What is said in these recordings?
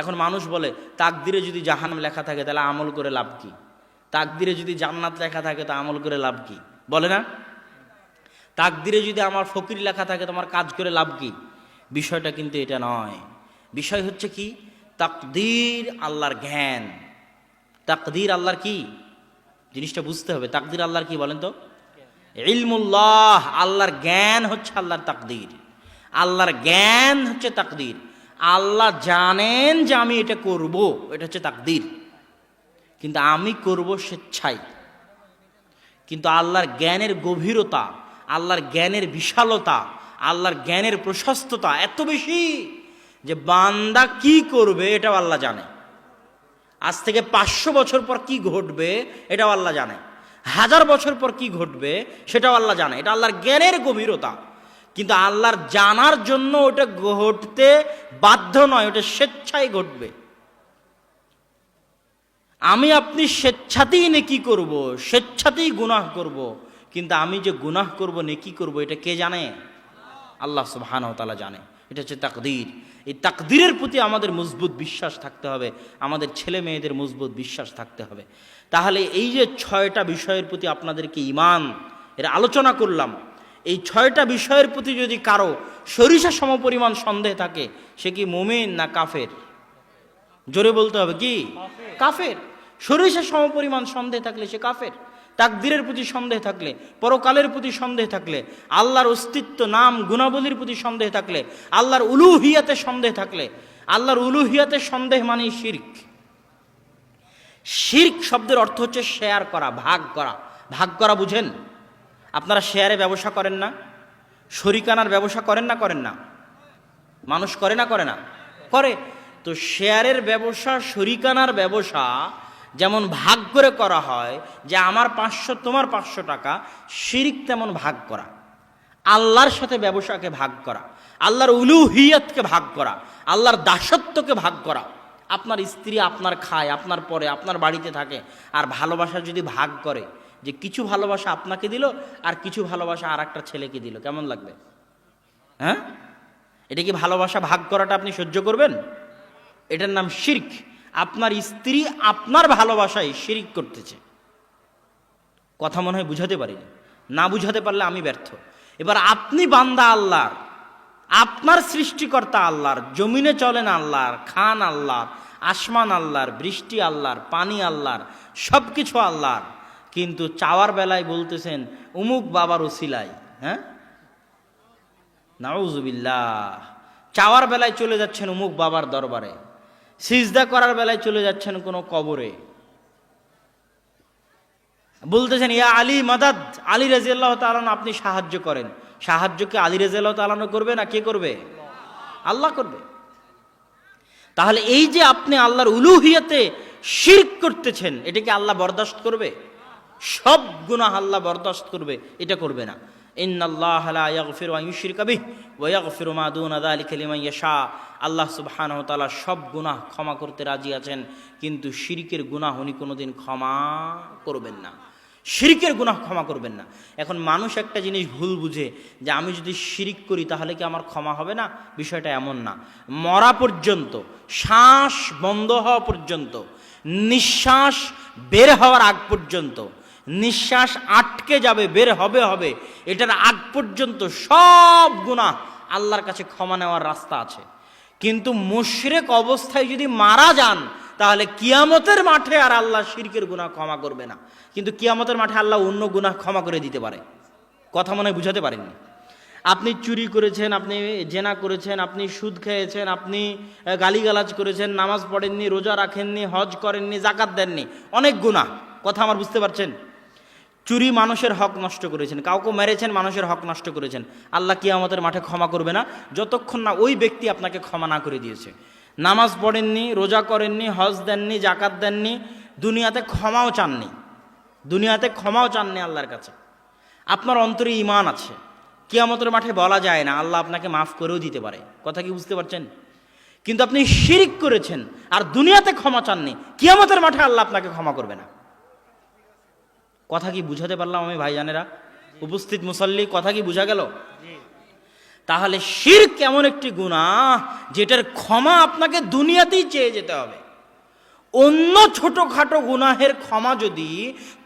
এখন মানুষ বলে, তাকদিরে যদি জাহান্নাম লেখা থাকে তাহলে আমল করে লাভ কি? তাকদিরে যদি জান্নাত লেখা থাকে তা আমল করে লাভ কি? বলে না? তাকদিরে যদি আমার ফকির লেখা থাকে তোমার কাজ করে লাভ কি? বিষয়টা কিন্তু এটা নয়। বিষয় হচ্ছে কি? তাকদির আল্লাহর জ্ঞান। তাকদির আল্লাহর কি? জিনিসটা বুঝতে হবে। তাকদির আল্লাহর কি বলেন তো? ইলমুল্লাহ, আল্লাহর জ্ঞান হচ্ছে আল্লাহর তাকদির। আল্লাহর জ্ঞান হচ্ছে তাকদির। আল্লাহ জানেন যে আমি এটা করব, এটা হচ্ছে তাকদির। কিন্তু আমি করব স্বেচ্ছায়। কিন্তু আল্লাহর জ্ঞানের গভীরতা, আল্লাহর জ্ঞানের বিশালতা, আল্লাহর জ্ঞানের প্রশস্ততা এত বেশি যে বান্দা কি করবে এটাও আল্লাহ জানে। আজ থেকে পাঁচশো বছর পর কি ঘটবে এটাও আল্লাহ জানে। হাজার বছর পর কি ঘটবে সেটাও আল্লাহ জানে। এটা আল্লাহর জ্ঞানের গভীরতা। কিন্তু আল্লাহর জানার জন্য ওটা ঘটতে বাধ্য নয়, ওটা স্বেচ্ছায় ঘটবে। আমি আপনি স্বেচ্ছাতেই নেকি করব, স্বেচ্ছাতেই গুনাহ করব, কিন্তু আমি যে গুনাহ করব, নেকি করব, এটা কে জানে? আল্লাহ সুবহান তালা জানে। এটা হচ্ছে তাকদির। এই তাকদিরের প্রতি আমাদের মজবুত বিশ্বাস থাকতে হবে, আমাদের ছেলে মেয়েদের মজবুত বিশ্বাস থাকতে হবে। তাহলে এই যে ছয়টা বিষয়ের প্রতি আপনাদেরকে ইমান এর আলোচনা করলাম এই ছয়টা বিষয়ের প্রতি যদি কারও সরিষা সমপরিমাণ সন্দেহ থাকে সে কি মুমিন না কাফের? জোরে বলতে হবে কি? কাফের। সরিষা সমপরিমাণ সন্দেহ থাকলে সে কাফের। তাকদিরের প্রতি সন্দেহ থাকলে পরকালের প্রতি সন্দেহ থাকলে আল্লাহর অস্তিত্ব নাম গুণাবলীর প্রতি সন্দেহ থাকলে আল্লাহর উলুহিয়াতে সন্দেহ থাকলে আল্লাহর উলুহিয়াতে সন্দেহ মানে শির্ক। শির্ক শব্দের অর্থ হচ্ছে শেয়ার করা ভাগ করা। ভাগ করা বুঝেন? আপনারা শেয়ারে ব্যবসা করেন না? শরিকানার ব্যবসা করেন না করেন না? মানুষ করে না করে না? করে। তো শেয়ারের ব্যবসা, শরিকানার ব্যবসা যেমন ভাগ করে করা হয়, যে আমার পাঁচশো, তোমার পাঁচশো টাকা, শিরিক তেমন ভাগ করা। আল্লাহর সাথে ব্যবসাকে ভাগ করা। আল্লাহর উলুহিয়তকে ভাগ করা। আল্লাহর দাসত্বকে ভাগ করা। আপনার স্ত্রী আপনার খায়, আপনার পরে, আপনার বাড়িতে থাকে, আর ভালোবাসা যদি ভাগ করে যে কিছু ভালোবাসা আপনাকে দিল আর কিছু ভালোবাসা আর একটা ছেলেকে দিল। কেমন লাগবে? হ্যাঁ? এটা কি ভালোবাসা ভাগ করাটা আপনি সহ্য করবেন? এটার নাম শির্ক। আপনার স্ত্রী আপনার ভালোবাসায় শিরিক করতেছে। কথা মনে হয় বুঝাতে পারিনি না। বুঝাতে পারলে আমি ব্যর্থ। এবার আপনি বান্দা আল্লাহর, আপনার সৃষ্টিকর্তা আল্লাহর, জমিনে চলেন আল্লাহর, খান আল্লাহর, আসমান আল্লাহর, বৃষ্টি আল্লাহর, পানি আল্লাহর সব কিছু আল্লাহর। কিন্তু চাওয়ার বেলায় বলতেছেন, উমুক বাবার ওসিলাই হ্যাঁ? নাউজুবিল্লাহ। চাওয়ার বেলায় চলে যাচ্ছেন উমুক বাবার দরবারে। সিজদা করার বেলায় চলে যাচ্ছেন কোনো কবরে। বলতেছেন, ইয়া আলী মাদাদ, আলী রাজিয়াল্লাহ তালান আপনি সাহায্য করেন। সাহায্যকে আলী রাজিয়াল্লাহ তালানো করবে না কে করবে? আল্লাহ করবে। তাহলে এই যে আপনি আল্লাহর উলুহিয়াতে শির করতেছেন এটাকে আল্লাহ বরদাস্ত করবে? সব গুনাহ আল্লাহ বরদাস্ত করবে, এটা করবে না। ইন্নাল্লাহ লা ইয়াগফিরু আন ইউশরিকা বিহি ওয়া ইয়াগফিরু মা দুনা যালিকা লিমান ইয়াশা। আল্লাহ সুবহানাহু সব গুনাহ ক্ষমা করতে রাজি আছেন, কিন্তু শিরকের গুনাহ উনি কোনোদিন ক্ষমা করবেন না। শিরিকের গুনাহ ক্ষমা করবেন না। এখন মানুষ একটা জিনিস ভুল বুঝে, যে আমি যদি শিরিক করি তাহলে কি আমার ক্ষমা হবে না? বিষয়টা এমন না। মরা পর্যন্ত, শ্বাস বন্ধ হওয়া পর্যন্ত, নিঃশ্বাস বের হওয়ার আগ পর্যন্ত নিঃশ্বাস আটকে যাবে, বের হবে হবে। এটার আগ পর্যন্ত সব গুনাহ আল্লাহর কাছে ক্ষমা নেওয়ার রাস্তা আছে। কিন্তু মুশরেক অবস্থায় যদি মারা যান, তাহলে কিয়ামতের মাঠে আর আল্লাহ শিরকের গুনাহ ক্ষমা করবে না। কিন্তু কিয়ামতের মাঠে আল্লাহ অন্য গুনাহ ক্ষমা করে দিতে পারে। কথা মনে বুঝাতে পারেননি? আপনি চুরি করেছেন, আপনি জেনা করেছেন, আপনি সুদ খেয়েছেন, আপনি গালিগালাজ করেছেন, নামাজ পড়েননি, রোজা রাখেননি, হজ করেননি জাকাত দেননি, অনেক গুনাহ। কথা আমার বুঝতে পারছেন? চুরি মানুষের হক নষ্ট করেছেন, কাউকে মেরেছেন, মানুষের হক নষ্ট করেছেন, আল্লাহ কি আমাদের মাঠে ক্ষমা করবে না, যতক্ষণ না ওই ব্যক্তি আপনাকে ক্ষমা না করে দিয়েছে। নামাজ পড়েননি, রোজা করেননি, হজ দেননি জাকাত দেননি, দুনিয়াতে ক্ষমাও চাননি। দুনিয়াতে ক্ষমাও চাননি আল্লাহর কাছে। আপনার অন্তরে ইমান আছে। কিয়ামতের মাঠে বলা যায় না, আল্লাহ আপনাকে মাফ করেও দিতে পারে। কথা কি বুঝতে পারছেন? কিন্তু আপনি শিরিক করেছেন আর দুনিয়াতে ক্ষমা চাননি, কিয়ামতের মাঠে আল্লাহ আপনাকে ক্ষমা করবে না। কথা কি বুঝাতে পারলাম আমি ভাইজানেরা? উপস্থিত মুসল্লি কথা কি বুঝা গেল? তাহলে শির কেমন একটি গুণা যেটার ক্ষমা আপনাকে দুনিয়াতেই চেয়ে যেতে হবে। অন্য ছোটোখাটো গুনাহের ক্ষমা যদি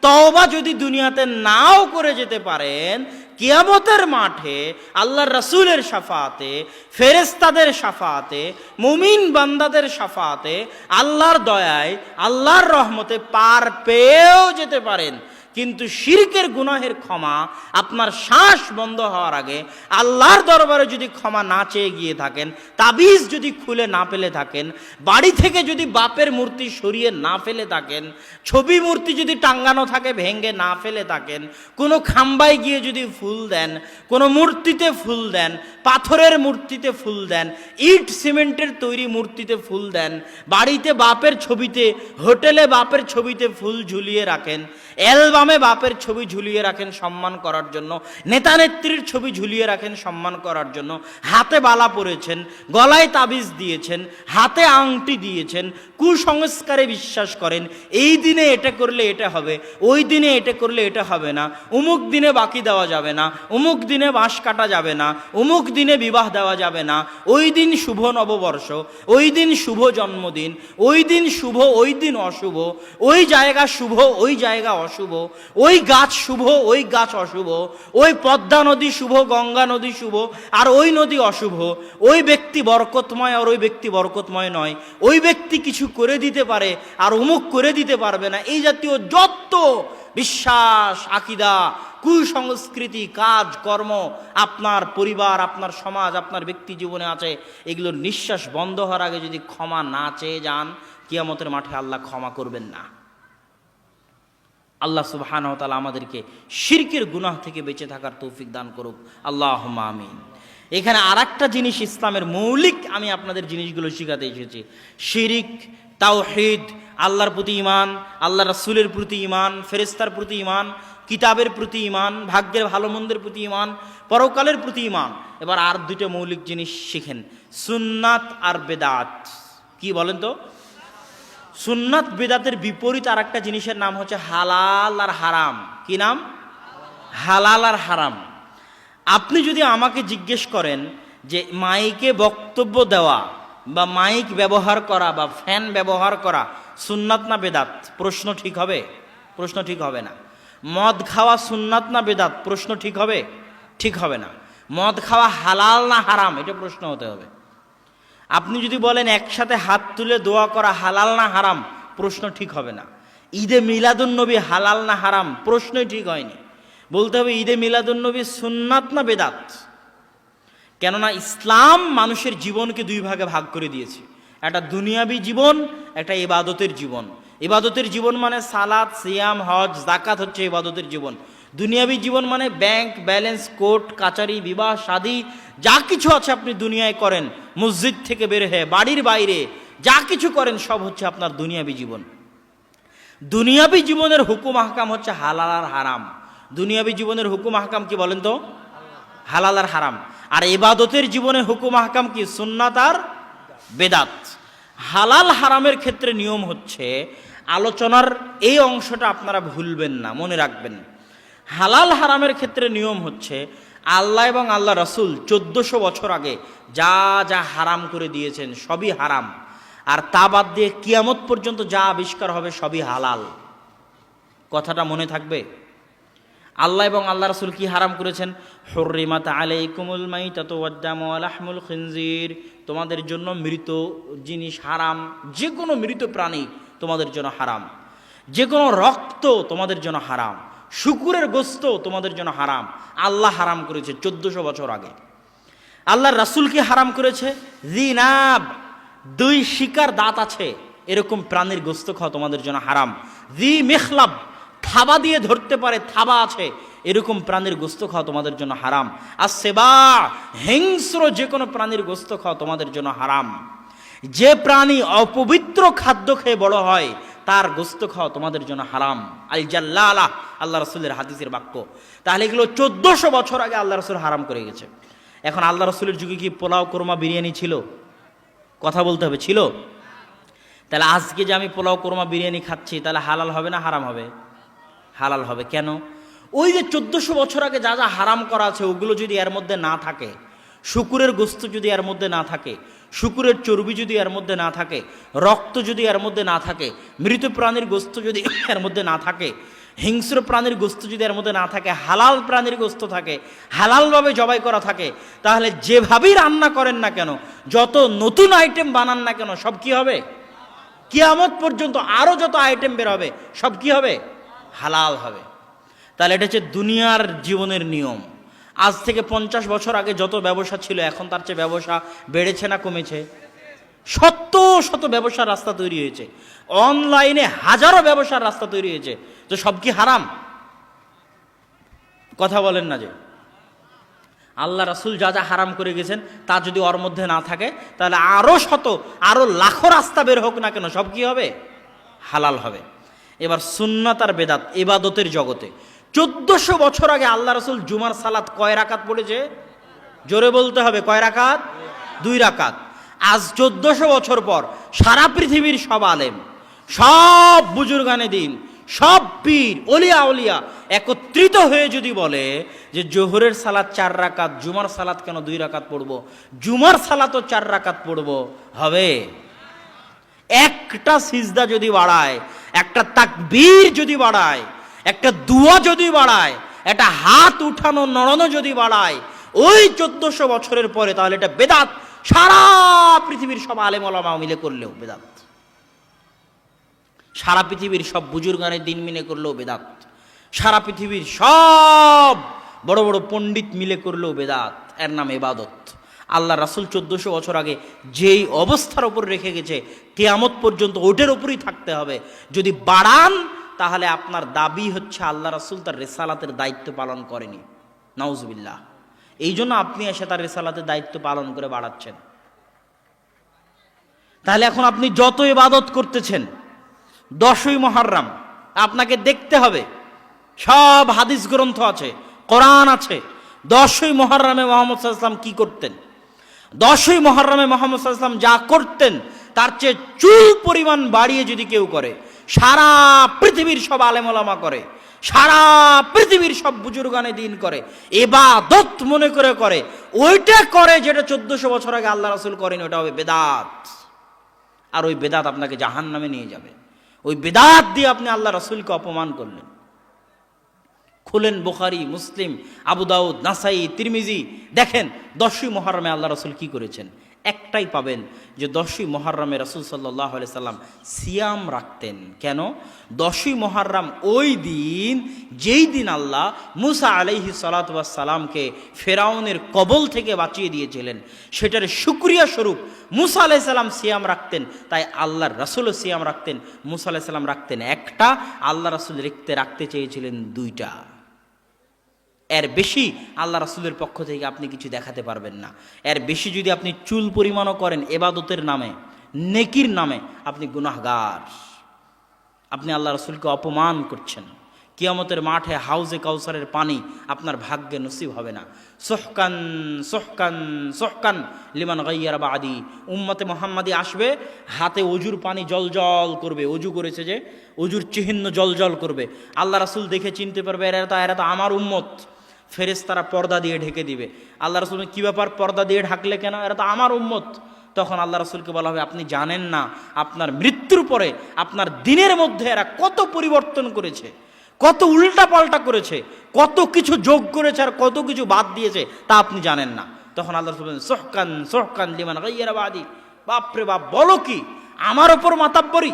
তওবা যদি দুনিয়াতে নাও করে যেতে পারেন কিয়ামতের মাঠে আল্লাহ রসুলের সাফাতে ফেরেস্তাদের সাফাতে মুমিন বান্দাদের সাফাতে আল্লাহর দয়ায় আল্লাহর রহমতে পার পেয়েও যেতে পারেন। কিন্তু শিরকের গুনাহের ক্ষমা আপনার শ্বাস বন্ধ হওয়ার আগে আল্লাহর দরবারে যদি ক্ষমা না চেয়ে গিয়ে থাকেন, তাবিজ যদি খুলে না পেলে থাকেন, বাড়ি থেকে যদি বাপের মূর্তি সরিয়ে না ফেলে থাকেন, ছবি মূর্তি যদি টাঙ্গানো থাকে ভেঙ্গে না ফেলে থাকেন, কোনো খাম্বায় গিয়ে যদি ফুল দেন, কোনো মূর্তিতে ফুল দেন, পাথরের মূর্তিতে ফুল দেন, ইট সিমেন্টের তৈরি মূর্তিতে ফুল দেন, বাড়িতে বাপের ছবিতে, হোটেলে বাপের ছবিতে ফুল ঝুলিয়ে রাখেন, অ্যালবামে বাপের ছবি ঝুলিয়ে রাখেন সম্মান করার জন্য, নেতা নেত্রীর ছবি ঝুলিয়ে রাখেন সম্মান করার জন্য। হাতে বালা পরেছেন, গলায় তাবিজ দিয়েছেন, হাতে আংটি দিয়েছেন, কুসংস্কারে বিশ্বাস করেন, এই দিনে এটা করলে এটা হবে, ওই দিনে এটা করলে এটা হবে না, উমুক দিনে বাকি দেওয়া যাবে না, উমুক দিনে বাঁশ কাটা যাবে না, উমুক দিনে বিবাহ দেওয়া যাবে না, ওই দিন শুভ নববর্ষ, ওই দিন শুভ জন্মদিন, ওই দিন শুভ, ওই দিন অশুভ, ওই জায়গা শুভ, ওই জায়গা অশুভ ওই গাছ শুভ, ওই গাছ অশুভ, ওই পদ্মা নদী শুভ, গঙ্গা নদী শুভ, আর ওই নদী অশুভ। ওই ব্যক্তি বরকতময় আর ওই ব্যক্তি বরকতময় নয়। ওই ব্যক্তি কিছু করে দিতে পারে আর অমুক করে দিতে পারবে না। এই জাতীয় যত বিশ্বাস, আকিদা, কুসংস্কৃতি, কাজ, কর্ম আপনার পরিবার, আপনার সমাজ, আপনার ব্যক্তি জীবনে আছে, এগুলোর নিঃশ্বাস বন্ধ হওয়ার আগে যদি ক্ষমা না চেয়ে যান, কিয়ামতের মাঠে আল্লাহ ক্ষমা করবেন না। আল্লাহ সুবহান তালা আমাদেরকে শিরকের গুনাহ থেকে বেঁচে থাকার তৌফিক দান করুক। আল্লাহ আমিন। এখানে আর জিনিস ইসলামের মৌলিক আমি আপনাদের জিনিসগুলো শিখাতে এসেছি। শিরিক, তাওহিদ, আল্লাহর প্রতি ইমান আল্লাহ রাসুলের প্রতি ইমান ফেরেস্তার প্রতি ইমান কিতাবের প্রতি ইমান ভাগ্যের ভালো মন্দের প্রতি ইমান পরকালের প্রতি ইমান এবার আর দুটো মৌলিক জিনিস শিখেন। সুন্নাত আর বেদাত। কি বলেন তো? সুন্নাত বেদাতের বিপরীত আর একটা জিনিসের নাম হচ্ছে হালাল আর হারাম। কি নাম? হালাল আর হারাম। আপনি যদি আমাকে জিজ্ঞেস করেন যে মাইকে বক্তব্য দেওয়া বা মাইক ব্যবহার করা বা ফ্যান ব্যবহার করা সুন্নাত না বেদাত? প্রশ্ন ঠিক হবে? প্রশ্ন ঠিক হবে না। মদ খাওয়া সুন্নাত না বেদাত? প্রশ্ন ঠিক হবে? ঠিক হবে না। মদ খাওয়া হালাল না হারাম? এটা প্রশ্ন হতে হবে। আপনি যদি বলেন একসাথে হাত তুলে দোয়া করা হালাল না হারাম, প্রশ্ন ঠিক হবে না। ঈদে মিলাদুন্নবী হালাল না হারাম, প্রশ্নই ঠিক হয়নি। বলতে হবে ঈদে মিলাদুন্নবী সুন্নাত না বেদাত? কেননা ইসলাম মানুষের জীবনকে দুই ভাগে ভাগ করে দিয়েছে। একটা দুনিয়াবী জীবন, একটা ইবাদতের জীবন। ইবাদতের জীবন মানে সালাদ সিয়াম, হজ জাকাত হচ্ছে ইবাদতের জীবন। দুনিয়াবী জীবন মানে ব্যাংক, ব্যালেন্স, কোর্ট, কাচারি, বিবাহ, শাদী, যা কিছু আছে আপনি দুনিয়ায় করেন, মসজিদ থেকে বের হয়ে বাড়ির বাইরে, যা কিছু করেন, সব হচ্ছে আপনার দুনিয়াবী জীবন। দুনিয়াবী জীবনের হুকুম আহকাম হচ্ছে হালাল আর হারাম। দুনিয়াবী জীবনের হুকুম আহকাম কি বলেন তো? হালাল আর হারাম। আর ইবাদতের জীবনে হুকুম আহকাম কি? সুন্নাত আর বেদাত। হালাল হারামের ক্ষেত্রে নিয়ম হচ্ছে, আলোচনার এই অংশটা আপনারা ভুলবেন না, মনে রাখবেন। হালাল হারামের ক্ষেত্রে নিয়ম হচ্ছে, আল্লাহ এবং আল্লাহ রসুল চোদ্দশো বছর আগে যা যা হারাম করে দিয়েছেন সবই হারাম। আর তা বাদ দিয়ে কিয়ামত পর্যন্ত যা আবিষ্কার হবে সবই হালাল। কথাটা মনে থাকবে? আল্লাহ এবং আল্লাহ রসুল কি হারাম করেছেন? হর্রিমাত আলাইকুমুল মাইতাত ওয়াদ্দামু আলাহমুল খিনজির। তোমাদের জন্য মৃত জিনিস হারাম যে কোনো মৃত প্রাণী তোমাদের জন্য হারাম। যে কোনো রক্ত তোমাদের জন্য হারাম, শুকুরের গোস্ত তোমাদের জন্য হারাম। আল্লাহ হারাম করেছে চোদ্দশো বছর আগে। আল্লাহর রাসুল কি হারাম করেছে? জিনাব, দুই শিকার দাঁত আছে, এরকম প্রাণীর গোস্ত খাওয়া তোমাদের জন্য হারাম। জি মেখলাব থাবা দিয়ে ধরতে পারে, থাবা আছে। এরকম প্রাণীর গোস্ত খাওয়া তোমাদের জন্য হারাম। আর সেবা, হিংস্র যে কোনো প্রাণীর গোস্ত খাওয়া তোমাদের জন্য হারাম। যে প্রাণী অপবিত্র খাদ্য খেয়ে বড় হয়, তার গোস্ত খাওয়া তোমাদের জন্য হারাম। আল জাল্লা আল্লাহ আল্লাহ রসুলের হাদিসের বাক্য। তাহলে এগুলো চোদ্দশো বছর আগে আল্লাহ রসুল হারাম করে গেছে। এখন আল্লাহ রসুলের যুগে কি পোলাও, কোরমা, বিরিয়ানি ছিল? কথা বলতে হবে, ছিল? তাহলে আজকে যে আমি পোলাও, কোরমা, বিরিয়ানি খাচ্ছি, তাহলে হালাল হবে না হারাম হবে? হালাল হবে। কেন? ওই যে চোদ্দশো বছর আগে যা যা হারাম করা আছে, ওগুলো যদি এর মধ্যে না থাকে, শুকুরের গোস্ত যদি এর মধ্যে না থাকে, শুকুরের চর্বি যদি এর মধ্যে না থাকে, রক্ত যদি এর মধ্যে না থাকে, মৃত প্রাণীর গোস্ত যদি এর মধ্যে না থাকে, হিংস্র প্রাণীর গোস্ত যদি এর মধ্যে না থাকে, হালাল প্রাণীর গোস্ত থাকে, হালালভাবে জবাই করা থাকে, তাহলে যেভাবেই রান্না করেন না কেন, যত নতুন আইটেম বানান না কেন, সব কি হবে? কিয়ামত পর্যন্ত আরও যত আইটেম বের হবে, সব কি হবে? হালাল হবে। তাহলে এটা হচ্ছে দুনিয়ার জীবনের নিয়ম। আজ থেকে পঞ্চাশ বছর আগে যত ব্যবসা ছিল, এখন তার চেয়ে ব্যবসা বেড়েছে না কমেছে? শত শত ব্যবসার রাস্তা তৈরি হয়েছে। অনলাইনে হাজারো ব্যবসার রাস্তা তৈরি হয়েছে তো সব কি হারাম? কথা বলেন না যে। আল্লাহ রাসুল যা যা হারাম করে গেছেন, তা যদি ওর মধ্যে না থাকে, তাহলে আরও শত আরও লাখো রাস্তা বের হোক না কেন, সব কি হবে? হালাল হবে। এবার সুন্নাত আর বেদাত এবাদতের জগতে। চোদ্দশো বছর আগে আল্লাহ রসুল জুমার সালাত কয় রাকাত পড়েছে? জোরে বলতে হবে, কয় রাকাত? দুই রাকাত। আজ চোদ্দশো বছর পর সারা পৃথিবীর সব আলেম, সব বুজুর্গানে দিন, সব পীর, অলিয়া অলিয়া একত্রিত হয়ে যদি বলে যে জোহরের সালাত চার রাকাত, জুমার সালাত কেন দুই রাকাত পড়ব? জুমার সালাতও চার রাকাত পড়ব। হবে? একটা সিজদা যদি বাড়ায় একটা তাকবীর যদি বাড়ায়, একটা দুয়া যদি বাড়ায়, একটা হাত উঠানো, নড়ানো যদি বাড়ায়, ওই চোদ্দশো বছরের পরে তাহলে এটা বেদাত সারা পৃথিবীর সব আলেম ওলামা মিলে করলেও বেদাত। সারা পৃথিবীর সব বুজুর্গানের দিন মিলে করলেও বেদাত। সারা পৃথিবীর সব বড় বড় পণ্ডিত মিলে করলেও বেদাত। এর নাম এবাদত। আল্লাহ রাসুল চোদ্দশো বছর আগে যেই অবস্থার ওপর রেখে গেছে, কেয়ামত পর্যন্ত ওটের ওপরই থাকতে হবে। যদি বাড়ান, তাহলে আপনার দাবি হচ্ছে আল্লাহ রাসুল তার রেসালাতের দায়িত্ব পালন করেনি। নাউজবিল্লাহ। এই জন্য আপনি এসে তার রেসালাতের দায়িত্ব পালন করে বাড়াচ্ছেন। তাহলে এখন আপনি যত ইবাদত করতেছেন, দশই মহারাম আপনাকে দেখতে হবে, সব হাদিস গ্রন্থ আছে, কোরআন আছে, দশই মহারামে মোহাম্মদ সাল্লাম কি করতেন? দশই মহারামে মোহাম্মদ সাল্লাম যা করতেন, তার চেয়ে চুল পরিমাণ বাড়িয়ে যদি কেউ করে, সারা পৃথিবীর সব আলেমলামা করে, সারা পৃথিবীর সব বুজুর্গানে দিন করে, এবাদত মনে করে করে, ওইটা করে যেটা চোদ্দশো বছর আগে আল্লাহ রাসুল করেন, ওটা হবে বেদাত। আর ওই বেদাত আপনাকে জাহান নামে নিয়ে যাবে। ওই বেদাত দিয়ে আপনি আল্লাহ রসুলকে অপমান করলেন। খুলেন বুখারি, মুসলিম, আবু দাউদ, নাসাই, তিরমিজি। দেখেন, দশই মহরমে আল্লাহ রসুল কি করেছেন? একটাই পাবেন যে দশই মহরমে রসুল সাল্লাহ সাল্লাম সিয়াম রাখতেন। কেন? দশই মহরম ওই দিন, যেই দিন আল্লাহ মুসা আলাইহি সালাতামকে ফেরাউনের কবল থেকে বাঁচিয়ে দিয়েছিলেন, সেটার সুক্রিয়া স্বরূপ মুসা আলাইসাল্লাম সিয়াম রাখতেন। তাই আল্লাহর রসুলও সিয়াম রাখতেন, মুসা আলাইসাল্লাম রাখতেন। একটা, আল্লাহ রসুল রেখতে রাখতে চেয়েছিলেন দুইটা। এর বেশি আল্লাহ রাসুলের পক্ষ থেকে আপনি কিছু দেখাতে পারবেন না। এর বেশি যদি আপনি চুল পরিমাণও করেন এবাদতের নামে, নেকির নামে, আপনি গুনাহগার। আপনি আল্লাহ রসুলকে অপমান করছেন। কিয়ামতের মাঠে হাউজে কাউসারের পানি আপনার ভাগ্যে নসিব হবে না। সোহকান সোহকান সোহকান লিমান গাইয়ার বা আদি উম্মতে মোহাম্মদি আসবে, হাতে অজুর পানি জল জল করবে। অজু করেছে যে, অজুর চিহ্ন জল জল করবে। আল্লাহ রাসুল দেখে চিনতে পারবে, এরা তো এরা তো আমার উম্মত। ফেরেস তারা পর্দা দিয়ে ঢেকে দিবে। আল্লাহ রসুল কী ব্যাপার? পর্দা দিয়ে ঢাকলে কেন? এরা তো আমার উম্মত। তখন আল্লাহ রসুলকে বলা হবে, আপনি জানেন না, আপনার মৃত্যুর পরে আপনার দিনের মধ্যে এরা কত পরিবর্তন করেছে, কত উল্টা পাল্টা করেছে, কত কিছু যোগ করেছে আর কত কিছু বাদ দিয়েছে তা আপনি জানেন না। তখন আল্লাহ রসুল সোহকান সোহকান লিমান বাপরে বাপ, বলো কি? আমার ওপর মাতাব্বরি।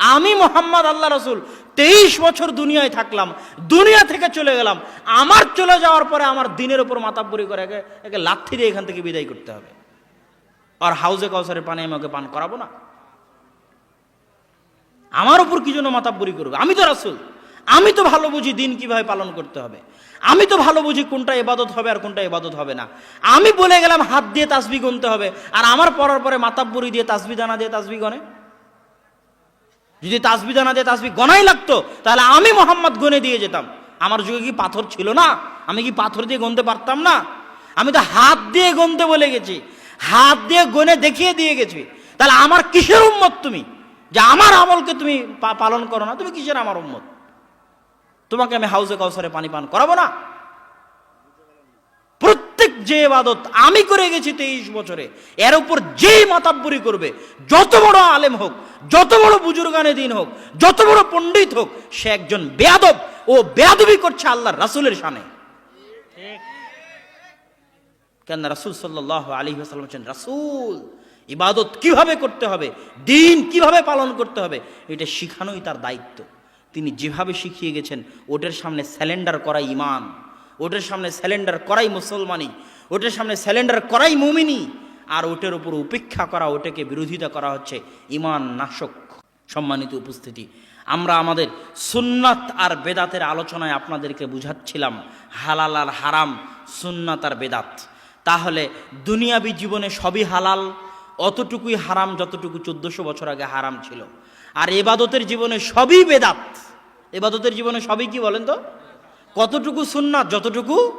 আমি মোহাম্মদ আল্লাহ রসুল, তেইশ বছর দুনিয়ায় থাকলাম, দুনিয়া থেকে চলে গেলাম, আমার চলে যাওয়ার পরে আমার দিনের ওপর মাতাব্বরি করে একে একে লাথি দিয়ে এখান থেকে বিদায় করতে হবে। আর হাউজে কাউসারের পানি আমি ওকে পান করাবো না। আমার উপর কি জন্য মাতাব্বরি করবে? আমি তো রাসুল, আমি তো ভালো বুঝি দিন কীভাবে পালন করতে হবে। আমি তো ভালো বুঝি কোনটা এবাদত হবে আর কোনটা এবাদত হবে না। আমি বলে গেলাম, হাত দিয়ে তাসবি গুনতে হবে, আর আমার পরার পরে মাতাব্বরি দিয়ে তাসবি, দানা দিয়ে তাসবি গনে। যদি তাসবি দানা দিয়ে তাসবি গনাই লাগতো, তাহলে আমি মোহাম্মদ গনে দিয়ে যেতাম। আমার যুগে কি পাথর ছিল না? আমি কি পাথর দিয়ে গনতে পারতাম না? আমি তো হাত দিয়ে গনতে বলে গেছি। হাত দিয়ে গনে দেখিয়ে দিয়ে গেছি। তাহলে আমার কিসের উম্মত তুমি? যে আমার আমলকে তুমি পালন করো না। তুমি কিসের আমার উম্মত? তোমাকে আমি হাউসে কাউসারে পানি পান করাবো না? প্রত্যেক যে এবাদত আমি করে গেছি তেইশ বছরে, এর উপর যেই মাতাব্বরি করবে, যত বড় আলেম হোক যত বড় বুজুর্গানে দিন হোক, যত বড় পণ্ডিত হোক, সে একজন বেয়াদব। ও বেয়াদবি করছে আল্লাহর রাসূলের সামনে। কেন রাসূল সাল্লাল্লাহু আলী ওয়াসাল্লাম হচ্ছেন রাসূল। ইবাদত কীভাবে করতে হবে? দিন কীভাবে পালন করতে হবে? এটা শিখানোই তার দায়িত্ব। তিনি যেভাবে শিখিয়ে গেছেন, ওটার সামনে স্যালেন্ডার করাই ইমান ওটার সামনে স্যালেন্ডার করাই মুসলমানি। ওটার সামনে স্যালেন্ডার করাই মুমিনি। আর ওটার উপর উপেক্ষা করা, ওটাকে বিরোধিতা করা হচ্ছে ইমান নাশক সম্মানিত উপস্থিতি। আমরা আমাদের সুন্নাত আর বেদাতের আলোচনায় আপনাদেরকে বুঝাচ্ছিলাম, হালাল আর হারাম সুন্নাত আর বেদাত। তাহলে দুনিয়াবি জীবনে সবই হালাল, অতটুকুই হারাম যতটুকু চোদ্দশো বছর আগে হারাম ছিল। আর এবাদতের জীবনে সবই বেদাত। এবাদতের জীবনে সবই কি বলেন তো? কতটুকু সুন্নাত, যতটুকু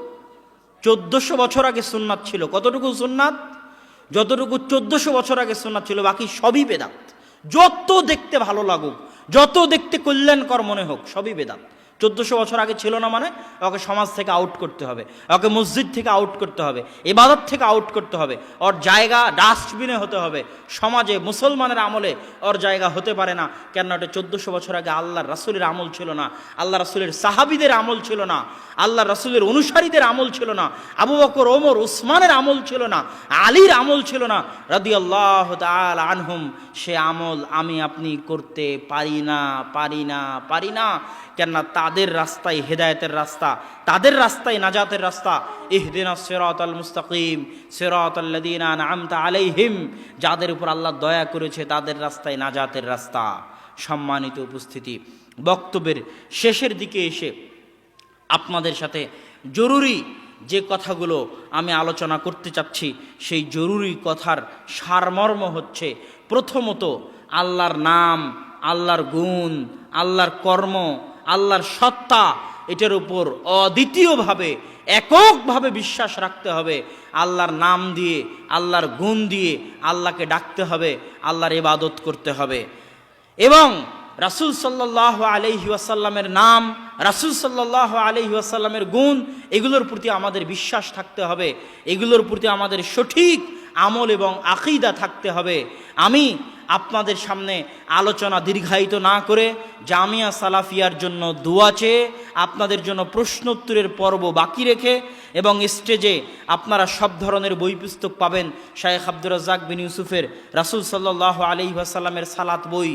চোদ্দশো বছর আগে সুন্নাত ছিল, কতটুকু সুন্নাত? যতটুকু চোদ্দশো বছর আগে সোনা ছিল, বাকি সবই বেদাত। যত দেখতে ভালো লাগুক, যত দেখতে কল্যাণকর মনে হোক, সবই বেদাত। চোদ্দশো বছর আগে ছিল না মানে? ওকে সমাজ থেকে আউট করতে হবে। ওকে মসজিদ থেকে আউট করতে হবে। এবাদত থেকে আউট করতে হবে। ওর জায়গা ডাস্টবিনে হতে হবে। সমাজে মুসলমানের আমলে ওর জায়গা হতে পারে না। কেন ওটা চোদ্দশো বছর আগে আল্লাহর রাসুলের আমল ছিল না। আল্লাহ রাসুলের সাহাবিদের আমল ছিল না। আল্লাহ রাসুলের অনুসারীদের আমল ছিল না। আবু বকর, ওমর, উসমানের আমল ছিল না। আলীর আমল ছিল না। রাদি আল্লাহ আনহুম, সে আমল আমি আপনি করতে পারি না পারি না পারি না। কেননা তাদের রাস্তায় হেদায়তের রাস্তা, তাদের রাস্তায় নাজাতের রাস্তা। ইহদিনা সিরাত আল মুস্তাকিম সিরাত আল্লাদিনা নামতা আলাইহিম, যাদের উপর আল্লাহ দয়া করেছে তাদের রাস্তায় নাজাতের রাস্তা। সম্মানিত উপস্থিতি, বক্তব্যের শেষের দিকে এসে আপনাদের সাথে জরুরি যে কথাগুলো আমি আলোচনা করতে চাচ্ছি, সেই জরুরি কথার সারমর্ম হচ্ছে, প্রথমত আল্লাহর নাম, আল্লাহর গুণ, আল্লাহর কর্ম আল্লাহর সত্তা এটার উপর অদ্বিতীয়ভাবে, এককভাবে বিশ্বাস রাখতে হবে। আল্লাহর নাম দিয়ে, আল্লাহর গুণ দিয়ে আল্লাহকে ডাকতে হবে, আল্লাহর ইবাদত করতে হবে। এবং রাসুল সাল্লাহ আলহি ওয়াসাল্লামের নাম, রাসুল সাল্লাহ আলহি ওয়াসাল্লামের গুণ, এগুলোর প্রতি আমাদের বিশ্বাস থাকতে হবে। এগুলোর প্রতি আমাদের সঠিক আমল এবং আকিদা থাকতে হবে। আমি আপনাদের সামনে আলোচনা দীর্ঘায়িত না করে জামিয়া সালাফিয়ার জন্য দোয়া চেয়ে আপনাদের জন্য প্রশ্নোত্তরের পর্ব বাকি রেখে এবং স্টেজে আপনারা সব ধরনের বই পুস্তক পাবেন শায়েখ আব্দুর রাজ্জাক বিন ইউসুফের রাসুল সাল্লাহ আলি ওয়াসাল্লামের সালাত বই,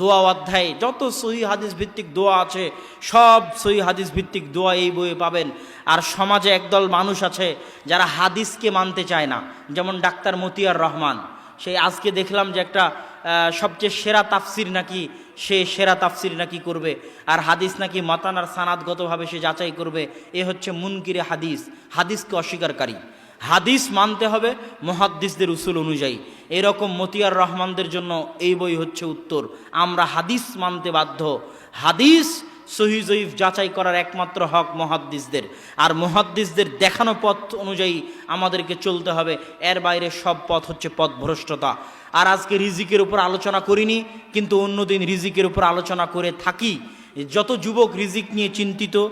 দোয়া অধ্যায় যত সহি হাদিস ভিত্তিক দোয়া আছে, সব সহি হাদিস ভিত্তিক দোয়া এই বইয়ে পাবেন। আর সমাজে একদল মানুষ আছে যারা হাদিসকে মানতে চায় না, যেমন ডাক্তার মতিয়ার রহমান। সেই আজকে দেখলাম যে একটা সবচেয়ে সেরা তাফসির নাকি, সে সেরা তাফসির নাকি করবে। আর হাদিস নাকি মাতানার সানাদগতভাবে সে যাচাই করবে, এ হচ্ছে মুনকিরে হাদিস। হাদিসকে অস্বীকারী। হাদিস মানতে হবে মহাদ্দিসদের উসুল অনুযায়ী। এরকম মতিয়ার রহমানদের জন্য এই বই হচ্ছে উত্তর। আমরা হাদিস মানতে বাধ্য। হাদিস সহি জয়ীফ যাচাই করার একমাত্র হক মহাদ্দিসদের। আর মহাদ্দিসদের দেখানো পথ অনুযায়ী আমাদেরকে চলতে হবে। এর বাইরে সব পথ হচ্ছে পথ ভ্রষ্টতা আর আজকে রিজিকের উপর আলোচনা করিনি, কিন্তু অন্যদিন রিজিকের উপর আলোচনা করে থাকি। যত যুবক রিজিক নিয়ে চিন্তিত,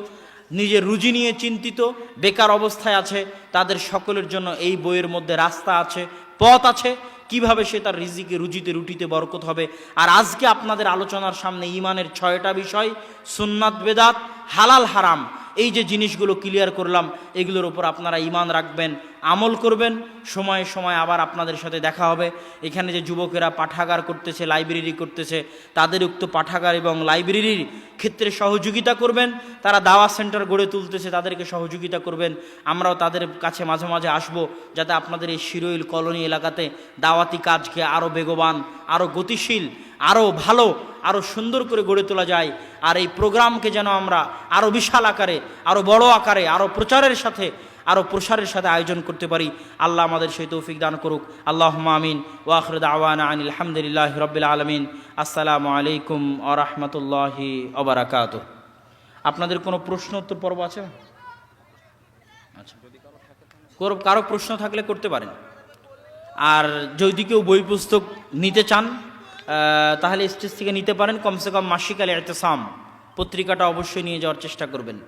নিজের রুজি নিয়ে চিন্তিত, বেকার অবস্থায় আছে, তাদের সকলের জন্য এই বইয়ের মধ্যে রাস্তা আছে, পথ আছে। কীভাবে সে তার রিজিকে, রুজিতে, রুটিতে বরকত হবে? আর আজকে আপনাদের আলোচনার সামনে ইমানের ছয়টা বিষয়, সুন্নাত, বেদাত, হালাল, হারাম। এই যে জিনিসগুলো ক্লিয়ার করলাম, এগুলোর উপর আপনারা ইমান রাখবেন, আমল করবেন। সময়ে সময় আবার আপনাদের সাথে দেখা হবে। এখানে যে যুবকেরা পাঠাগার করতেছে লাইব্রেরি করতেছে, তাদের উক্ত পাঠাগার এবং লাইব্রেরির ক্ষেত্রে সহযোগিতা করবেন। তারা দাওয়া সেন্টার গড়ে তুলতেছে, তাদেরকে সহযোগিতা করবেন। আমরাও তাদের কাছে মাঝে মাঝে আসব, যাতে আপনাদের এই শিরোইল কলোনি এলাকাতে দাওয়াতি কাজকে আরও বেগবান আরও গতিশীল আরও ভালো আরও সুন্দর করে গড়ে তোলা যায়। আর এই প্রোগ্রামকে যেন আমরা আরও বিশাল আকারে আরও বড় আকারে আরও প্রচারের সাথে আরও প্রসারের সাথে আয়োজন করতে পারি। আল্লাহ আমাদের সেই তৌফিক দান করুক। আল্লাহ আমিন। ওয়াখরদ আওয়ান আলহামদুলিল্লাহ রবিল আলমিন। আসসালামু আলাইকুম আ রহমতুল্লাহি অবরাকাত আপনাদের কোনো প্রশ্ন, উত্তর, পর্ব আছে? আচ্ছা। কারও প্রশ্ন থাকলে করতে পারেন। আর যদি কেউ বই পুস্তক নিতে চান তাহলে স্টেজ থেকে নিতে পারেন। কমসে কম মাসিক আল এতেসাম। পত্রিকাটা অবশ্যই নিয়ে যাওয়ার চেষ্টা করবেন।